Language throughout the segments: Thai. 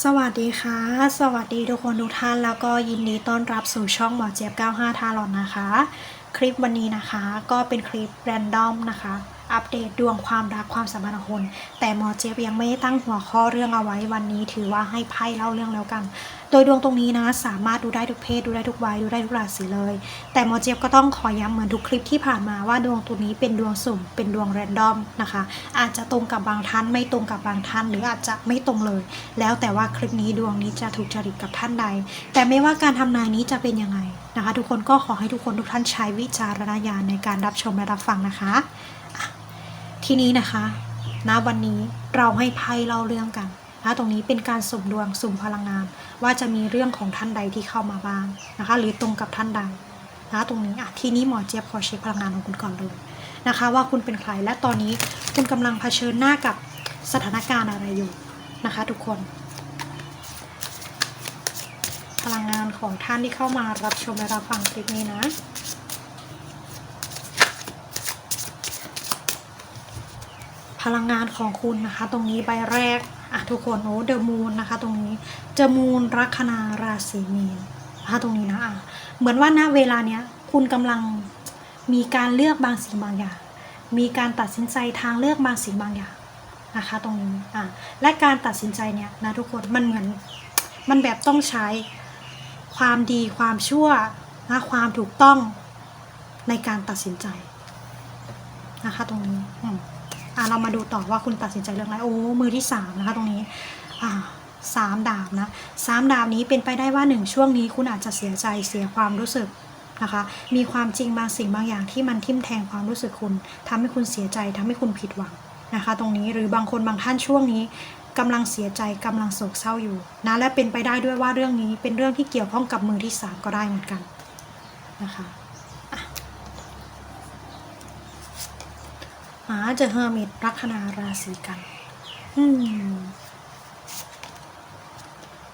สวัสดีค่ะ สวัสดีทุกคนทุกท่านแล้วก็ยินดีต้อนรับสู่ช่องหมอเจี๊ยบ95ทารอนนะคะ คลิปวันนี้นะคะ ก็เป็นคลิปแรนดอมนะคะ อัปเดตดวงความรักความสัมพันธ์ของคน แต่หมอเจี๊ยบยังไม่ได้ตั้งหัวข้อเรื่องเอาไว้วันนี้ถือว่าให้ไพ่เล่าเรื่องแล้วกัน โดยดวงตรงนี้นะสามารถดูได้ทุกเพศดูได้ทุกวัยดูได้ทุกราศีเลย แต่หมอเจี๊ยบก็ต้องขอย้ำเหมือนทุกคลิปที่ผ่านมาว่าดวงตัวนี้เป็นดวงสุ่มเป็นดวงแรนดอมนะคะ อาจจะตรงกับบางท่านไม่ตรงกับบางท่าน หรืออาจจะไม่ตรงเลย แล้วแต่ว่าคลิปนี้ดวงนี้จะถูกจริตกับท่านใด แต่ไม่ว่าการทำนายนี้จะเป็นยังไงนะคะ ทุกคนก็ขอให้ทุกคนทุกท่านใช้วิจารณญาณในการรับชมและรับฟังนะคะ ทีนี้นะคะณวันนี้เราให้ไพ่เล่าเรื่องกันนะตรงนี้เป็นการสุ่มดวงสุ่มพลังงาน ว่าจะมีเรื่องของท่านใดที่เข้ามาบ้างนะคะ หรือตรงกับท่านใดนะตรงนี้อะทีนี้หมอเจี๊ยบขอเช็คพลังงานของคุณก่อนเลยนะคะ ว่าคุณเป็นใครและตอนนี้คุณกำลังเผชิญหน้ากับสถานการณ์อะไรอยู่นะคะ ทุกคน พลังงานของท่านที่เข้ามารับชมและรับฟังคลิปนี้นะ พลังงานของคุณนะคะ ตรงนี้ใบแรกอะทุกคนโอ้เดอะมูนนะคะ ตรงนี้เจอมูนลัคนาราศีมีนนะคะตรงนี้นะอะเหมือนว่าณเวลาเนี้ยคุณกำลังมีการเลือกบางสิ่งบางอย่าง มีการตัดสินใจทางเลือกบางสิ่งบางอย่างนะคะ ตรงนี้อะและการตัดสินใจเนี่ยนะทุกคนมันเหมือนมันแบบต้องใช้ความดีความชั่วนะความถูกต้องในการตัดสินใจนะคะ ตรงนี้ อะเรามาดูต่อว่าคุณตัดสินใจเรื่องอะไรโอ้มือที่สามนะคะตรงนี้อ่าสามดาบนะสามดาบนี้เป็นไปได้ว่าหนึ่งช่วงนี้คุณอาจจะเสียใจเสียความรู้สึกนะคะมีความจริงบางสิ่งบางอย่างที่มันทิ่มแทงความรู้สึกคุณทำให้คุณเสียใจทำให้คุณผิดหวังนะคะ ตรงนี้หรือบางคนบางท่านช่วงนี้กำลังเสียใจกำลังโศกเศร้าอยู่นะและเป็นไปได้ด้วยว่าเรื่องนี้เป็นเรื่องที่เกี่ยวข้องกับมือที่สามก็ได้เหมือนกันนะคะ หาเจอเฮอร์มิตลัคนาราศีกัน อืม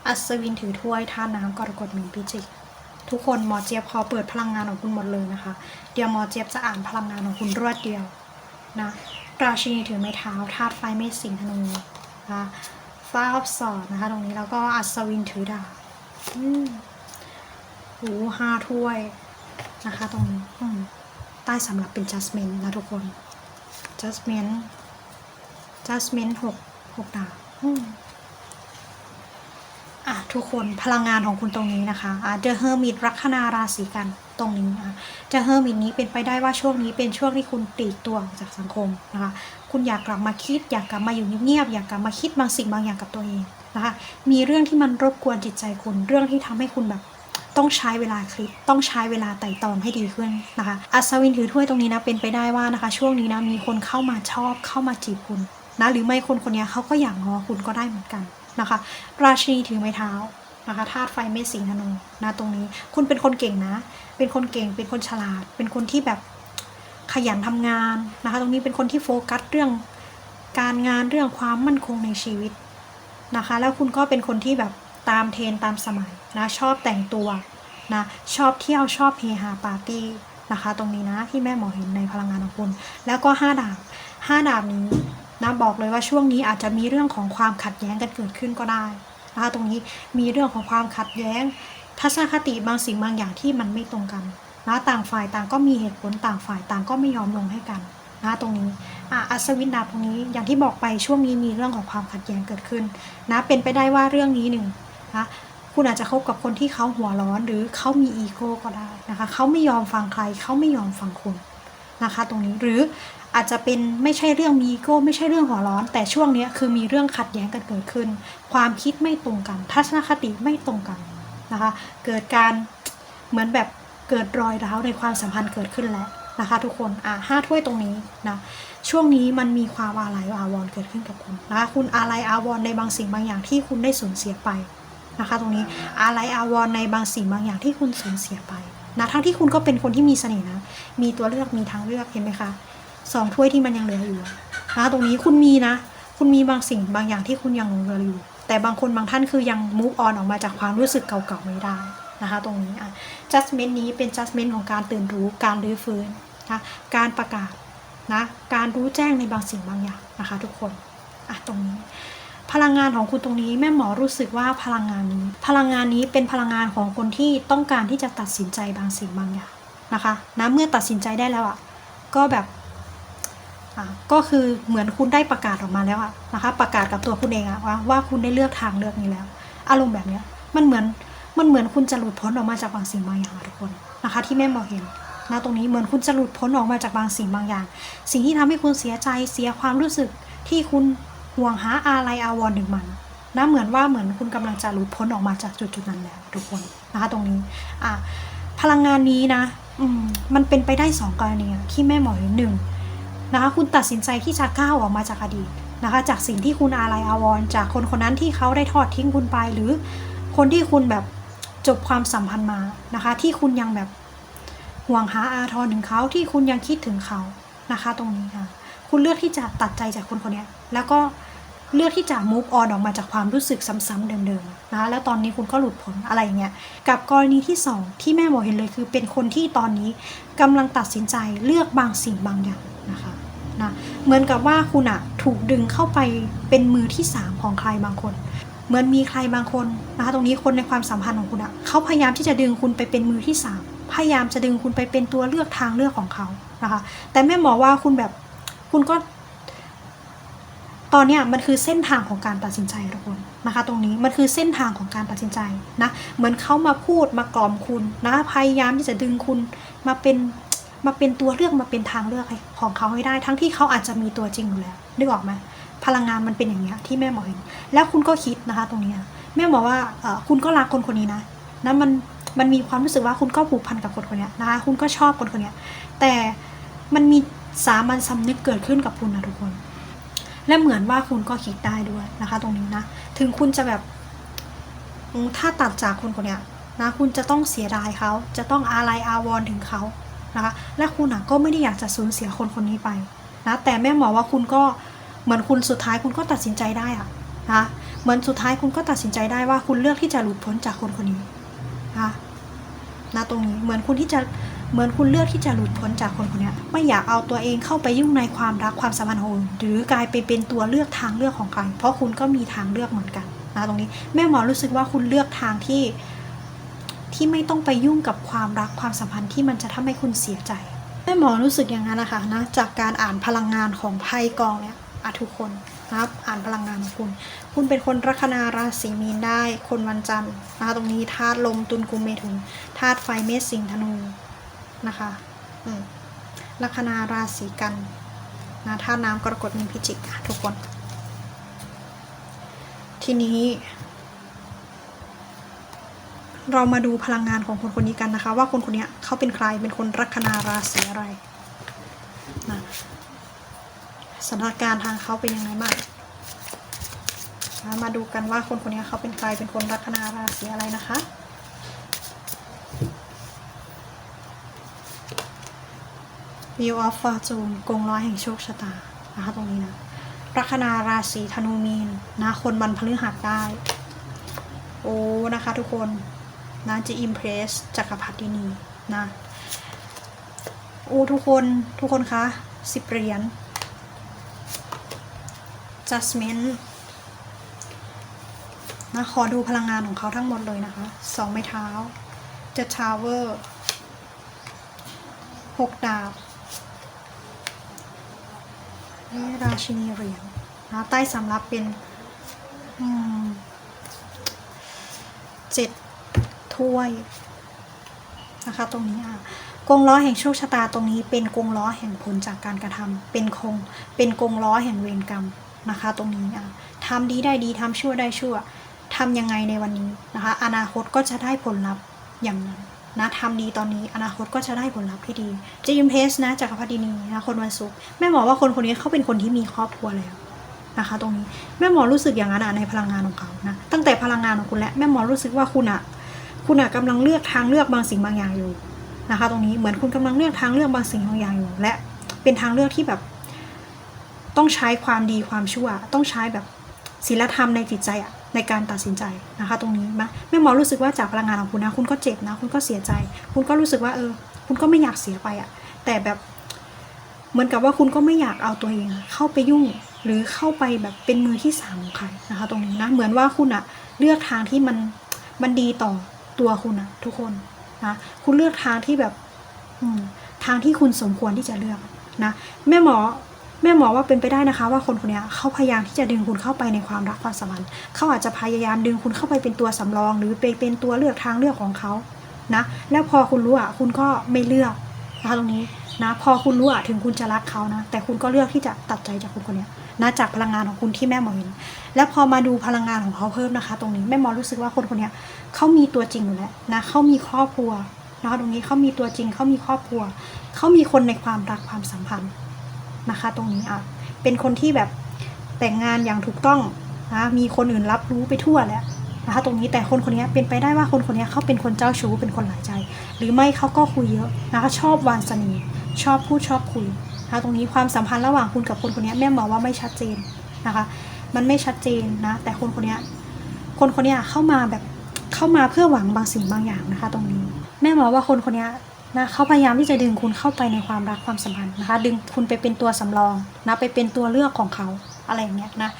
อัศวินถือถ้วยท่าน้ำกรกฎมีนพิจิก ทุกคนหมอเจี๊ยบขอเปิดพลังงานของคุณหมดเลยนะคะ เดี๋ยวหมอเจี๊ยบจะอ่านพลังงานของคุณรวดเดียวนะราชินีถือไม้เท้าธาตุไฟเมษสิงธนูนะคะฟ้าออฟสอดนะคะ ตรงนี้แล้วก็อัศวินถือดาบอืมหูห้าถ้วยนะคะ ตรงนี้ใต้สำหรับเป็นจัสมินนะทุกคน Jasmine Jasmine หกหกดาวอืมอะทุกคนพลังงานของคุณตรงนี้นะคะอะ The Hermit ลัคนาราศีกันตรงนี้อะ The Hermit นี้เป็นไปได้ว่าช่วงนี้เป็นช่วงที่คุณปลีกตัวออกจากสังคมนะคะ คุณอยากกลับมาคิด อยากกลับมาอยู่เงียบๆอยากกลับมาคิดบางสิ่งบางอย่างกับตัวเองนะคะ มีเรื่องที่มันรบกวนจิตใจคุณ เรื่องที่ทำให้คุณแบบ ต้องใช้เวลาคิดต้องใช้เวลาไต่ตองให้ดีขึ้นนะคะ อัศวินถือถ้วยตรงนี้นะเป็นไปได้ว่านะคะ ช่วงนี้นะมีคนเข้ามาชอบเข้ามาจีบคุณนะหรือไม่คนคนนี้เขาก็อยากงอคุณก็ได้เหมือนกันนะคะ ราชินีถือไม้เท้านะคะธาตุไฟเมษสิงห์ธนูนะตรงนี้ คุณเป็นคนเก่งนะ เป็นคนเก่งเป็นคนฉลาด เป็นคนที่แบบขยันทำงานนะคะ ตรงนี้เป็นคนที่โฟกัสเรื่องการงานเรื่องความมั่นคงในชีวิตนะคะ แล้วคุณก็เป็นคนที่แบบ ตามเทรนตามสมัยนะชอบแต่งตัวนะชอบเที่ยวชอบเฮฮาปาร์ตี้นะคะ ตรงนี้นะที่แม่หมอเห็นในพลังงานของคุณ แล้วก็ 5 ดาบ 5 ดาบนี้นะบอกเลยว่าช่วงนี้อาจจะมีเรื่องของความขัดแย้งกันเกิดขึ้นก็ได้นะคะตรงนี้มีเรื่องของความขัดแย้ง ทัศนคติบางสิ่งบางอย่างที่มันไม่ตรงกันนะต่างฝ่ายต่างก็มีเหตุผลต่างฝ่ายต่างก็ไม่ยอมลงให้กันนะตรงนี้อะอัศวินดาบตรงนี้อย่างที่บอกไปช่วงนี้มีเรื่องของความขัดแย้งเกิดขึ้นนะเป็นไปได้ว่าเรื่องนี้หนึ่ง นะคุณอาจจะคบกับคนที่เขาหัวร้อนหรือเขามีอีโก้ก็ได้นะคะเขาไม่ยอมฟังใครเขาไม่ยอมฟังคุณนะคะตรงนี้หรืออาจจะเป็นไม่ใช่เรื่องมีอีโก้ไม่ใช่เรื่องหัวร้อน แต่ช่วงนี้คือมีเรื่องขัดแย้งกันเกิดขึ้น ความคิดไม่ตรงกัน ทัศนคติไม่ตรงกันนะคะเกิดการเหมือนแบบเกิดรอยร้าวในความสัมพันธ์เกิดขึ้นแล้วนะคะ ทุกคนอะห้าถ้วยตรงนี้นะช่วงนี้มันมีความอาลัยอาวรณ์เกิดขึ้นกับคุณนะคะคุณอาลัยอาวรณ์ในบางสิ่งบางอย่างที่คุณได้สูญเสียไป นะคะ ตรงนี้อาลัยอาวรในบางสิ่งบางอย่างที่คุณสูญเสียไปนะทั้งที่คุณก็เป็นคนที่มีเสน่ห์นะ มีตัวเลือกมีทางเลือกเห็นไหมคะสองถ้วยที่มันยังเหลืออยู่นะคะตรงนี้คุณมีนะ คุณมีบางสิ่งบางอย่างที่คุณยังเหลืออยู่ แต่บางคนบางท่านคือยังมุกออนออกมาจากความรู้สึกเก่าๆไม่ได้นะคะ ตรงนี้อะ judgment นี้เป็น judgment ของการตื่นรู้การรื้อฟื้นนะการประกาศนะการรู้แจ้งในบางสิ่งบางอย่างนะคะ ทุกคนอะตรงนี้ พลังงานของคุณตรงนี้แม่หมอรู้สึกว่าพลังงานนี้ พลังงานนี้เป็นพลังงานของคนที่ต้องการที่จะตัดสินใจบางสิ่งบางอย่างนะคะนะเมื่อตัดสินใจได้แล้วอะก็แบบอะก็คือเหมือนคุณได้ประกาศออกมาแล้วอะนะคะประกาศกับตัวคุณเองอะว่าว่าคุณได้เลือกทางเลือกนี้แล้ว อารมณ์แบบเนี้ยมันเหมือนมันเหมือนคุณจะหลุดพ้นออกมาจากบางสิ่งบางอย่างทุกคนนะคะ ที่แม่หมอเห็นนะตรงนี้เหมือนคุณจะหลุดพ้นออกมาจากบางสิ่งบางอย่าง สิ่งที่ทำให้คุณเสียใจเสียความรู้สึกที่คุณ ห่วงหาอะไรอาวรถึงมันนะเหมือนว่าเหมือนคุณกำลังจะหลุดพ้นออกมาจากจุดจุดๆนั้นแล้วทุกคนนะคะตรงนี้อะพลังงานนี้นะอืมมันเป็นไปได้สองกรณีที่แม่หมอเห็นหนึ่งนะคะคุณตัดสินใจที่จะก้าวออกมาจากอดีตนะคะจากสิ่งที่คุณอาลัยอาวรจากคนคนนั้นที่เขาได้ทอดทิ้งคุณไป หรือคนที่คุณแบบจบความสัมพันธ์มานะคะ ที่คุณยังแบบห่วงหาอาทรถึงเขาที่คุณยังคิดถึงเขานะคะ ตรงนี้ค่ะ คุณเลือกที่จะตัดใจจากคนคนนี้แล้วก็ เลือกที่จะ move on ออกมาจากความรู้สึกซ้ำๆเดิมๆนะแล้วตอนนี้คุณก็หลุดพ้นอะไรเงี้ยกับกรณีที่สองที่แม่บอกเห็นเลยคือเป็นคนที่ตอนนี้กำลังตัดสินใจเลือกบางสิ่งบางอย่างนะคะนะเหมือนกับว่าคุณอะถูกดึงเข้าไปเป็นมือที่สามของใครบางคน เหมือนมีใครบางคนนะคะตรงนี้คนในความสัมพันธ์ของคุณอะเขาพยายามที่จะดึงคุณไปเป็นมือที่สามพยายามจะดึงคุณไปเป็นตัวเลือกทางเลือกของเขานะคะแต่แม่หมอว่าคุณแบบคุณก็ ตอนนี้มันคือเส้นทางของการตัดสินใจทุกคนนะคะตรงนี้มันคือเส้นทางของการตัดสินใจนะเหมือนเขามาพูดมากล่อมคุณนะพยายามที่จะดึงคุณมาเป็นมาเป็นตัวเลือกมาเป็นทางเลือกของเขาให้ได้ ทั้งที่เขาอาจจะมีตัวจริงอยู่แล้วนึกออกไหมพลังงานมันเป็นอย่างเงี้ที่แม่หมอเห็นแล้วคุณก็คิดนะคะ ตรงนี้แม่บอกว่าคุณก็รักคนคนนี้นะนะมันมันมีความรู้สึกว่าคุณก็ผูกพันกับคนคนนี้นะคะคุณก็ชอบคนคนนี้แต่มันมีสามัญสำนึกเกิดขึ้นกับคุณนะทุกคน และเหมือนว่าคุณก็คิดได้ด้วยนะคะ ตรงนี้นะ ถึงคุณจะแบบถ้าตัดจากคนคนเนี้ยนะคุณจะต้องเสียดายเขาจะต้องอาลัยอาวรณ์ถึงเขานะคะ และคุณอะก็ไม่ได้อยากจะสูญเสียคนคนนี้ไปนะแต่แม่หมอว่าคุณก็เหมือนคุณสุดท้ายคุณก็ตัดสินใจได้อะนะเหมือนสุดท้ายคุณก็ตัดสินใจได้ว่าคุณเลือกที่จะหลุดพ้นจากคนคนนี้นะนะตรงนี้เหมือนคุณที่จะ เหมือนคุณเลือกที่จะหลุดพ้นจากคนคนนี้ไม่อยากเอาตัวเองเข้าไปยุ่งในความรักความสัมพันธ์ของคุณหรือกลายไปเป็นตัวเลือกทางเลือกของใครเพราะคุณก็มีทางเลือกเหมือนกันนะตรงนี้แม่หมอรู้สึกว่าคุณเลือกทางที่ที่ไม่ต้องไปยุ่งกับความรักความสัมพันธ์ที่มันจะทำให้คุณเสียใจแม่หมอรู้สึกอย่างนั้นนะคะนะจากการอ่านพลังงานของไพ่กองเนี่ยอะทุกคนนะครับอ่านพลังงานของคุณ คุณเป็นคนลัคนาราศีมีนได้ คนวันจันทร์นะตรงนี้ธาตุลมตุลกุมเมถุนธาตุไฟเมษสิงห์ธนู นะคะลัคนาราศีกันนะท่าน้ำกรกฎมีพิจิกค่ะทุกคน ทีนี้ เรามาดูพลังงานของคนคนนี้กันนะคะ ว่าคนคนนี้เขาเป็นใครเป็นคนลัคนาราศีอะไรนะสถานการณ์ทางเขาเป็นยังไงบ้างมาดูกันว่าคนคนนี้เขาเป็นใครเป็นคนลัคนาราศีอะไรนะคะ View of Fortune กงร้อยแห่งโชคชะตานะคะตรงนี้นะลัคนาราศีธนูมีนนะคนวันพฤหัสได้ โอ้นะคะทุกคนนะจะอิมเพรสจักรพรรดินีนะโอ้ทุกคนทุกคนคะสิบเหรียญ Judgment นะขอดูพลังงานของเขาทั้งหมดเลยนะคะสองไม้เท้า The Tower หกดาบ ราชินีเหรียญนะใต้สำรับเป็นเจ็ดถ้วยนะคะตรงนี้อะกงล้อแห่งโชคชะตาตรงนี้เป็นกงล้อแห่งผลจากการกระทำเป็นคงเป็นกงล้อแห่งเวรกรรมนะคะ ตรงนี้อะทำดีได้ดีทำชั่วได้ชั่วทำยังไงในวันนี้นะคะ อนาคตก็จะได้ผลลัพธ์อย่างนั้น นะทำดีตอนนี้อนาคตก็จะได้ผลลัพธ์ที่ดีจะยิมเพสนะจากรพรรดินีนะคนวันศุกร์แม่หมอว่าคนคนนี้เขาเป็นคนที่มีครอบครัวแล้วนะคะ ตรงนี้แม่หมอรู้สึกอย่างนั้นอะในพลังงานของเขานะตั้งแต่พลังงานของคุณและแม่หมอรู้สึกว่าคุณอะคุณอะกำลังเลือกทางเลือกบางสิ่งบางอย่างอยู่นะคะ ตรงนี้เหมือนคุณกำลังเลือกทางเลือกบางสิ่งบางอย่างอยู่ และเป็นทางเลือกที่แบบ ต้องใช้ความดีความชั่ว ต้องใช้แบบศีลธรรมในจิตใจอะ ในการตัดสินใจนะคะ ตรงนี้มะแม่หมอรู้สึกว่าจากพลังงานของคุณนะ คุณก็เจ็บนะ คุณก็เสียใจ คุณก็รู้สึกว่าเออ คุณก็ไม่อยากเสียไปอะแต่แบบเหมือนกับว่าคุณก็ไม่อยากเอาตัวเองเข้าไปยุ่ง หรือเข้าไปแบบเป็นมือที่สามของใครนะคะ ตรงนี้นะเหมือนว่าคุณอะเลือกทางที่มันมันดีต่อตัวคุณอะทุกคนนะคุณเลือกทางที่แบบอืทางที่คุณสมควรที่จะเลือกนะแม่หมอ แม่หมอว่าเป็นไปได้นะคะ ว่าคนคนนี้เขาพยายามที่จะดึงคุณเข้าไปในความรักความสัมพันธ์เขาอาจจะพยายามดึงคุณเข้าไปเป็นตัวสำรอง หรือเป็นเป็นตัวเลือกทางเลือกของเขานะแล้วพอคุณรู้อะคุณก็ไม่เลือกนะคะตรงนี้นะพอคุณรู้อะถึงคุณจะรักเขานะแต่คุณก็เลือกที่จะตัดใจจากคนคนนี้นะจากพลังงานของคุณที่แม่หมอเห็น แล้วพอมาดูพลังงานของเขาเพิ่มนะคะ ตรงนี้แม่หมอรู้สึกว่าคนคนนี้เขามีตัวจริงอยู่แล้วนะเขามีครอบครัวนะคะตรงนี้เขามีตัวจริงเขามีครอบครัวเขามีคนในความรักความสัมพันธ์ นะคะ ตรงนี้อะเป็นคนที่แบบแต่งงานอย่างถูกต้องนะมีคนอื่นรับรู้ไปทั่วแล้วนะคะตรงนี้แต่คนคนนี้เป็นไปได้ว่าคนคนนี้เขาเป็นคนเจ้าชู้เป็นคนหลายใจ หรือไม่เขาก็คุยเยอะนะคะชอบวานสนีชอบพูดชอบคุยนะคะตรงนี้ความสัมพันธ์ระหว่างคุณกับคนคนนี้แม่หมอว่าไม่ชัดเจนนะคะ มันไม่ชัดเจนนะแต่คนคนนี้คนคนนี้เข้ามาแบบเข้ามาเพื่อหวังบางสิ่งบางอย่างนะคะ ตรงนี้ แม่หมอว่าคนคนนี้ นะเขาพยายามที่จะดึงคุณเข้าไปในความรักความสัมพันธ์นะคะ ดึงคุณไปเป็นตัวสำรองนะไปเป็นตัวเลือกของเขาอะไรอย่างเงี้ยนะ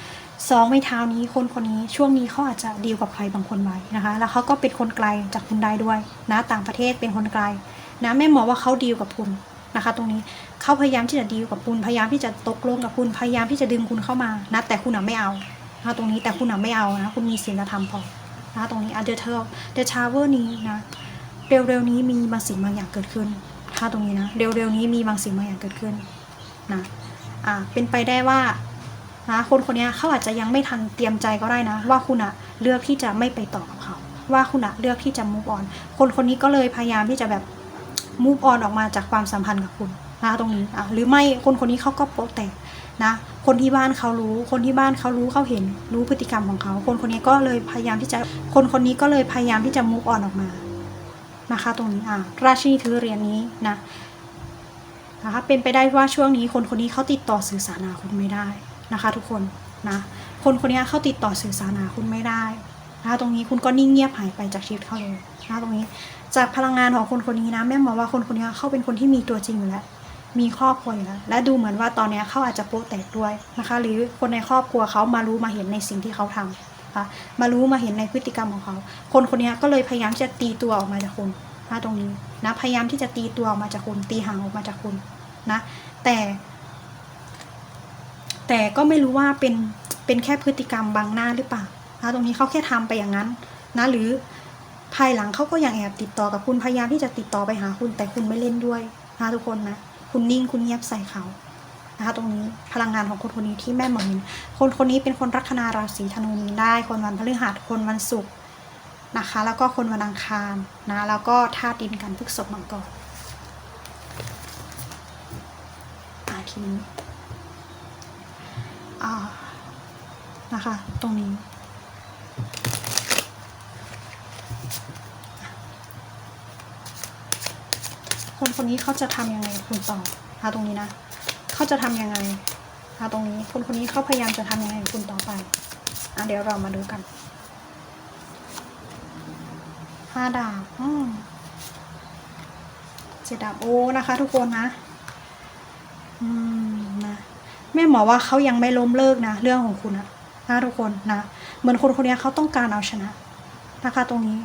สองไม่เท้านี้คนคนนี้ช่วงนี้เขาอาจจะดีลกับใครบางคนไว้นะคะ แล้วเขาก็เป็นคนไกลจากคุณได้ด้วยนะต่างประเทศเป็นคนไกลนะแม่หมอว่าเขาดีลกับคุณนะคะ ตรงนี้เขาพยายามที่จะดีลกับคุณพยายามที่จะตกลงกับคุณพยายามที่จะดึงคุณเข้ามานะแต่คุณอะไม่เอานะตรงนี้แต่คุณอะไม่เอานะคุณมีศีลธรรมพอนะตรงนี้อันเดอร์เทลเดอะชาเวอร์นี้นะ เร็วๆนี้มีบางสิ่งบางอย่างเกิดขึ้น ถ้าตรงนี้นะ เร็วๆนี้มีบางสิ่งบางอย่างเกิดขึ้นนะอ่าเป็นไปได้ว่านะคนคนนี้เขาอาจจะยังไม่ทันเตรียมใจก็ได้นะ ว่าคุณอะเลือกที่จะไม่ไปต่อกับเขา ว่าคุณอะเลือกที่จะ move on คนคนนี้ก็เลยพยายามที่จะแบบ move on ออกมาจากความสัมพันธ์กับคุณนะตรงนี้อะหรือไม่คนคนนี้เขาก็โป๊ะแตกนะคนที่บ้านเขารู้ คนที่บ้านเขารู้เขาเห็นรู้พฤติกรรมของเขา คนคนนี้ก็เลยพยายามที่จะคนคนนี้ก็เลยพยายามที่จะ move on ออกมา นะคะ ตรงนี้อะราชินีถือเหรียญนี้นะนะคะเป็นไปได้ว่าช่วงนี้คนคนนี้เขาติดต่อสื่อสารหาคุณไม่ได้นะคะ ทุกคนนะคนคนนี้เขาติดต่อสื่อสารหาคุณไม่ได้นะคะตรงนี้คุณก็นิ่งเงียบหายไปจากชีวิตเขาเลยนะคะตรงนี้จากพลังงานของคนคนนี้นะแม่มองว่าคนคนนี้เขาเป็นคนที่มีตัวจริงอยู่แล้วมีครอบครัวอยู่แล้วและดูเหมือนว่าตอนนี้เขาอาจจะโป๊ะแตกด้วยนะคะ หรือคนในครอบครัวเขามารู้มาเห็นในสิ่งที่เขาทำนะคะ มารู้มาเห็นในพฤติกรรมของเขา คนคนนี้ก็เลยพยายามจะตีตัวออกมาจากคุณนะตรงนี้นะพยายามที่จะตีตัวออกมาจากคุณตีห่างออกมาจากคุณนะแต่ แต่ก็ไม่รู้ว่าเป็นเป็นแค่พฤติกรรมบางหน้าหรือเปล่านะตรงนี้เขาแค่ทำไปอย่างนั้นนะหรือภายหลังเขาก็ยังแอบติดต่อกับคุณพยายามที่จะติดต่อไปหาคุณ แต่คุณไม่เล่นด้วยนะทุกคนนะคุณนิ่งคุณเงียบใส่เขา นะคะตรงนี้พลังงานของคนคนนี้ที่แม่หมอมินคนคนนี้เป็นคนลัคนาราศีธนูมีได้ คนวันพฤหัสคนวันศุกร์นะคะ แล้วก็คนวันอังคารนะแล้วก็ธาตุดินกันพฤกษบมังกรอาทีนี้นะคะ ตรงนี้คนคนนี้เขาจะทำยังไงคุณต่อนะตรงนี้นะ เขาจะทำยังไงนะคะตรงนี้คนคนนี้เขาพยายามจะทำยังไงกับคุณต่อไปอะเดี๋ยวเรามาดูกันห้าดาบอืมเจ็ดดาบโอ้นะคะ ทุกคนนะ อืมนะแม่หมอว่าเขายังไม่ล้มเลิกนะเรื่องของคุณนะนะทุกคนนะเหมือนคนคนนี้เขาต้องการเอาชนะนะคะตรงนี้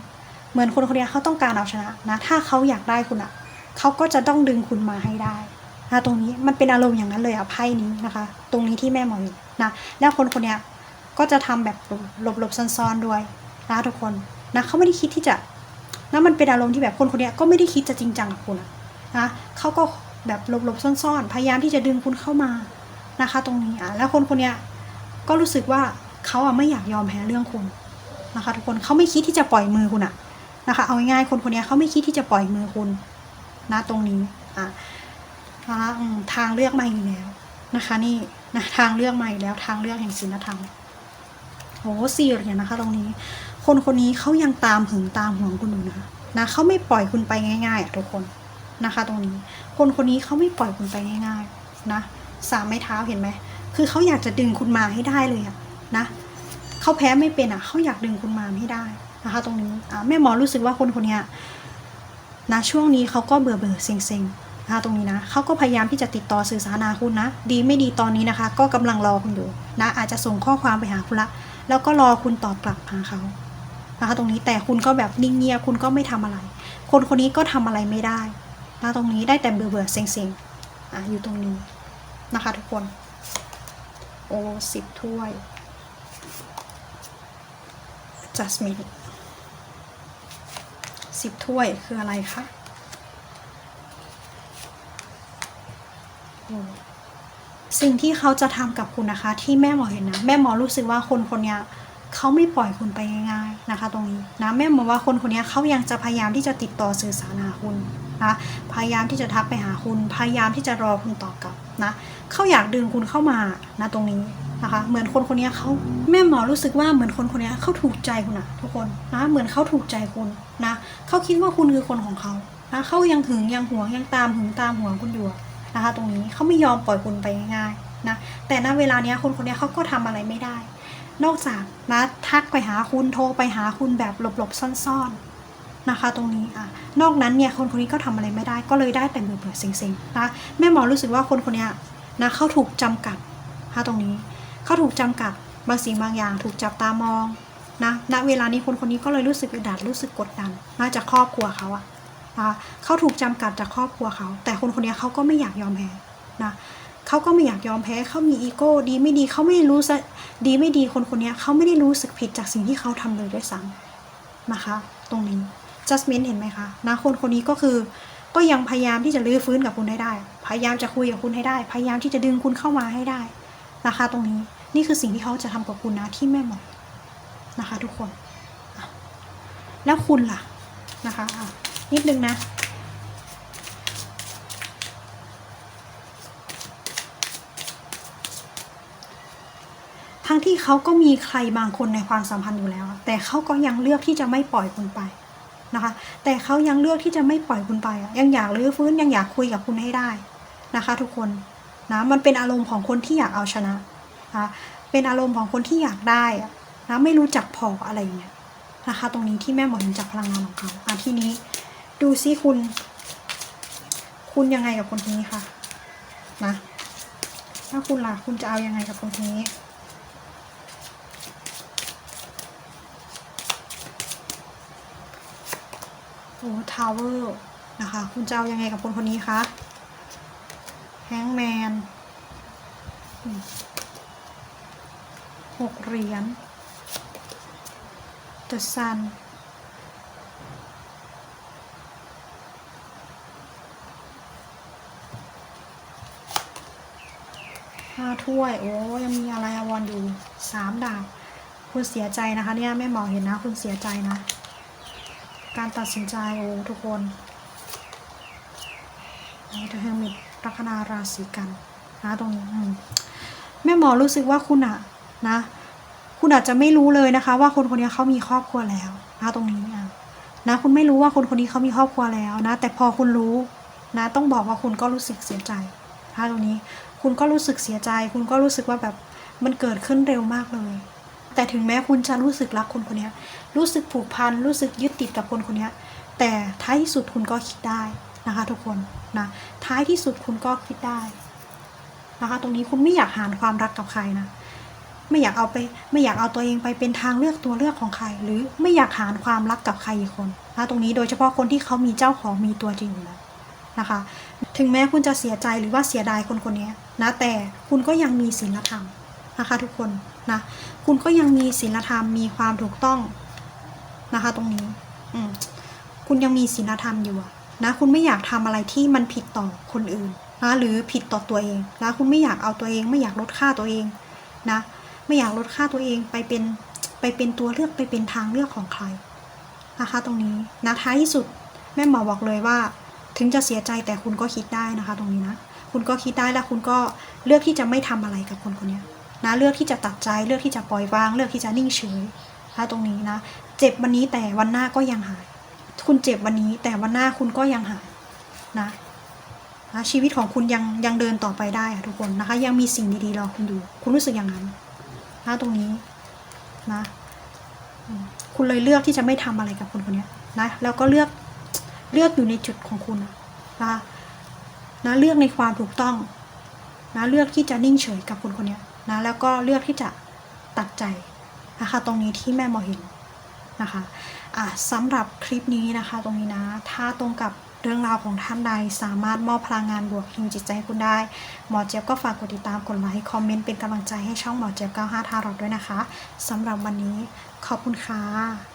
เหมือนคนคนนี้เขาต้องการเอาชนะนะ ถ้าเขาอยากได้คุณอะเขาก็จะต้องดึงคุณมาให้ได้ นะตรงนี้มันเป็นอารมณ์อย่างนั้นเลยอะไพ่นี้นะคะ ตรงนี้ที่แม่หมอเห็นนะแล้วคนคนนี้ก็จะทำแบบหลบๆซ่อนๆด้วยนะทุกคนนะเขาไม่ได้คิดที่จะแล้วมันเป็นอารมณ์ที่แบบคนคนเนี้ยก็ไม่ได้คิดจะจริงจังกับคุณนะเขาก็แบบหลบๆซ่อนๆ พยายามที่จะดึงคุณเข้ามานะคะ ตรงนี้อะแล้วคนคนเนี้ยก็รู้สึกว่าเขาอะไม่อยากยอมแพ้เรื่องคุณนะคะ ทุกคนเขาไม่คิดที่จะปล่อยมือคุณอะนะคะ เอาง่ายๆคนคนเนี้ยเขาไม่คิดที่จะปล่อยมือคุณนะตรงนี้อะ นะคะอืมทางเลือกใหม่อีกแล้วนะคะ นี่นะทางเลือกใหม่แล้วทางเลือกแห่งศีลธรรมโอ้สี่เหรียญนะคะตรงนี้ คนคนนี้เขายังตามหึงตามห่วงคุณอยู่นะคะนะเขาไม่ปล่อยคุณไปง่ายๆอะทุกคนนะคะ ตรงนี้ คนคนนี้เขาไม่ปล่อยคุณไปง่ายๆนะสามไม้เท้าเห็นไหมคือเขาอยากจะดึงคุณมาให้ได้เลยอะนะเขาแพ้ไม่เป็นอะเขาอยากดึงคุณมาให้ได้นะคะ ตรงนี้อะแม่หมอรู้สึกว่าคนคนนี้นะช่วงนี้เขาก็เบื่อเบื่อเซ็งๆนะ คะตรงนี้นะเขาก็พยายามที่จะติดต่อสื่อสารหาคุณนะ ดีไม่ดีตอนนี้นะคะ ก็กำลังรอคุณอยู่นะ อาจจะส่งข้อความไปหาคุณละ แล้วก็รอคุณตอบกลับหาเขานะคะตรงนี้แต่คุณก็แบบนิ่งเงียบคุณก็ไม่ทำอะไร คนคนนี้ก็ทำอะไรไม่ได้นะตรงนี้ได้แต่เบื่อเบื่อเซ็งเซ็งๆอะอยู่ตรงนี้นะคะ ทุกคน โอ้สิบถ้วย jasmine สิบถ้วยคืออะไรคะ สิ่งที่เขาจะทำกับคุณนะคะ ที่แม่หมอเห็นนะ แม่หมอรู้สึกว่าคนคนนี้เขาไม่ปล่อยคุณไปง่ายๆนะคะ ตรงนี้นะแม่หมอว่าคนคนนี้เขายังจะพยายามที่จะติดต่อสื่อสารหาคุณนะพยายามที่จะทักไปหาคุณ พยายามที่จะรอคุณตอบกลับนะเขาอยากดึงคุณเข้ามานะตรงนี้นะคะ เหมือนคนคนนี้เขาแม่หมอรู้สึกว่าเหมือนคนคนนี้เขาถูกใจคุณอะทุกคนนะเหมือนเขาถูกใจคุณนะเขาคิดว่าคุณคือคนของเขานะเขายังหึงยังหวงยังตามหึงตามหวงคุณอยู่ นะคะ ตรงนี้เขาไม่ยอมปล่อยคุณไปง่ายๆนะแต่ณเวลาเนี้ยคนคนเนี้ยเขาก็ทำอะไรไม่ได้ นอกจากนะทักไปหาคุณโทรไปหาคุณแบบหลบๆซ่อนๆนะคะ ตรงนี้อะนอกนั้นเนี่ยคนคนนี้ก็ทำอะไรไม่ได้ ก็เลยได้แต่เบื่อๆเซ็งๆนะแม่หมอรู้สึกว่าคนคนเนี้ยนะเขาถูกจำกัดนะคะตรงนี้เขาถูกจำกัดบางสิ่งบางอย่าง ถูกจับตามองนะณเวลานี้คนคนนี้ก็เลยรู้สึกอึดอัดรู้สึกกดดันนะจากครอบครัวเขาอะ เขาถูกจำกัดจากครอบครัวเขา แต่คนคนนี้เขาก็ไม่อยากยอมแพ้นะเขาก็ไม่อยากยอมแพ้เขามีอีโก้ดีไม่ดีเขาไม่รู้ซะดีไม่ดีคนคนนี้เขาไม่ได้รู้สึกผิดจากสิ่งที่เขาทำเลยด้วยซ้ำนะคะ ตรงนี้ justment เห็นไหมคะนะคนคนนี้ก็คือก็ยังพยายามที่จะรื้อฟื้นกับคุณให้ได้ พยายามจะคุยกับคุณให้ได้ พยายามที่จะดึงคุณเข้ามาให้ได้นะคะ ตรงนี้นี่คือสิ่งที่เขาจะทำกับคุณนะที่แม่หมอนะคะ ทุกคน แล้วคุณล่ะนะคะะ นิดนึงนะ ทั้งที่เขาก็มีใครบางคนในความสัมพันธ์อยู่แล้ว แต่เขาก็ยังเลือกที่จะไม่ปล่อยคุณไปนะคะ แต่เขายังเลือกที่จะไม่ปล่อยคุณไปยังอยากรื้อฟื้นยังอยากคุยกับคุณให้ได้นะคะ ทุกคนนะมันเป็นอารมณ์ของคนที่อยากเอาชนะนะเป็นอารมณ์ของคนที่อยากได้นะไม่รู้จักพออะไรเงี้ยนะคะ ตรงนี้ที่แม่หมอเห็นจากพลังงานของเขาอะทีนี้ ดูซิคุณ คุณยังไงกับคนนี้ค่ะ นะถ้าคุณล่ะ คุณจะเอายังไงกับคนนี้โอ้ทาวเวอร์นะคะ คุณจะเอายังไงกับคนคนนี้คะแฮงแมนหกเหรียญ The Sun ถ้วย โอ้ยังมีอะไรอวรณ์อยู่สามดาบคุณเสียใจนะคะเนี่ยแม่หมอเห็นนะ คุณเสียใจนะ การตัดสินใจโอ้ทุกคนเธอเฮมิตลัคนาราศีกันนะตรงนี้แม่หมอรู้สึกว่าคุณอะนะ คุณอาจจะไม่รู้เลยนะคะ ว่าคนคนนี้เขามีครอบครัวแล้วนะตรงนี้อะนะคุณไม่รู้ว่าคนคนนี้เขามีครอบครัวแล้วนะ แต่พอคุณรู้นะ ต้องบอกว่าคุณก็รู้สึกเสียใจ นะตรงนี้ คุณก็รู้สึกเสียใจ คุณก็รู้สึกว่าแบบมันเกิดขึ้นเร็วมากเลย แต่ถึงแม้คุณจะรู้สึกรักคนคนนี้รู้สึกผูกพัน รู้สึกยึดติดกับคนคนนี้แต่ท้ายที่สุดคุณก็คิดได้นะคะทุกคนนะท้ายที่สุดคุณก็คิดได้นะคะตรงนี้คุณไม่อยากหานความรักกับใครนะไม่อยากเอาไปไม่อยากเอาตัวเองไปเป็นทางเลือกตัวเลือกของใคร หรือไม่อยากหานความรักกับใครอีกคนนะตรงนี้โดยเฉพาะคนที่เขามีเจ้าของมีตัวจริงอยู่แล้ว นะคะ ถึงแม้คุณจะเสียใจหรือว่าเสียดายคนคนนี้นะแต่คุณก็ยังมีศีลธรรมนะคะทุกคนนะคุณก็ยังมีศีลธรรมมีความถูกต้องนะคะ ตรงนี้คุณยังมีศีลธรรมอยู่นะคุณไม่อยากทำอะไรที่มันผิดต่อคนอื่นนะหรือผิดต่อตัวเองนะคุณไม่อยากเอาตัวเอง ไม่อยากลดค่าตัวเองนะไม่อยากลดค่าตัวเองไปเป็นไปเป็นตัวเลือกไปเป็นทางเลือกของใครนะคะ ตรงนี้นะท้ายที่สุดแม่หมอบอกเลยว่า ถึงจะเสียใจแต่คุณก็คิดได้นะคะ ตรงนี้นะ คุณก็คิดได้แล้วคุณก็เลือกที่จะไม่ทำอะไรกับคนคนนี้นะเลือกที่จะตัดใจเลือกที่จะปล่อยวาง เลือกที่จะนิ่งเฉยนะคะตรงนี้นะเจ็บวันนี้แต่วันหน้าก็ยังหาย คุณเจ็บวันนี้แต่วันหน้าคุณก็ยังหายนะนะชีวิตของคุณยังยังเดินต่อไปได้อะทุกคนนะคะ ยังมีสิ่งดีๆรอคุณอยู่ คุณรู้สึกอย่างนั้นนะตรงนี้นะคุณเลยเลือกที่จะไม่ทำอะไรกับคนคนนี้นะแล้วก็เลือก เลือกอยู่ในจุดของคุณนะนะเลือกในความถูกต้องนะเลือกที่จะนิ่งเฉยกับคนคนนี้นะแล้วก็เลือกที่จะตัดใจนะคะ ตรงนี้ที่แม่หมอเห็นนะคะอะสำหรับคลิปนี้นะคะ ตรงนี้นะ ถ้าตรงกับเรื่องราวของท่านใดสามารถมอบพลังงานบวกฮิวจิตใจให้คุณได้ หมอเจี๊ยบก็ฝากกดติดตามกดไลค์คอมเมนต์เป็นกำลังใจให้ช่องหมอเจี๊ยบ95ทารอดด้วยนะคะสำหรับวันนี้ขอบคุณค่ะ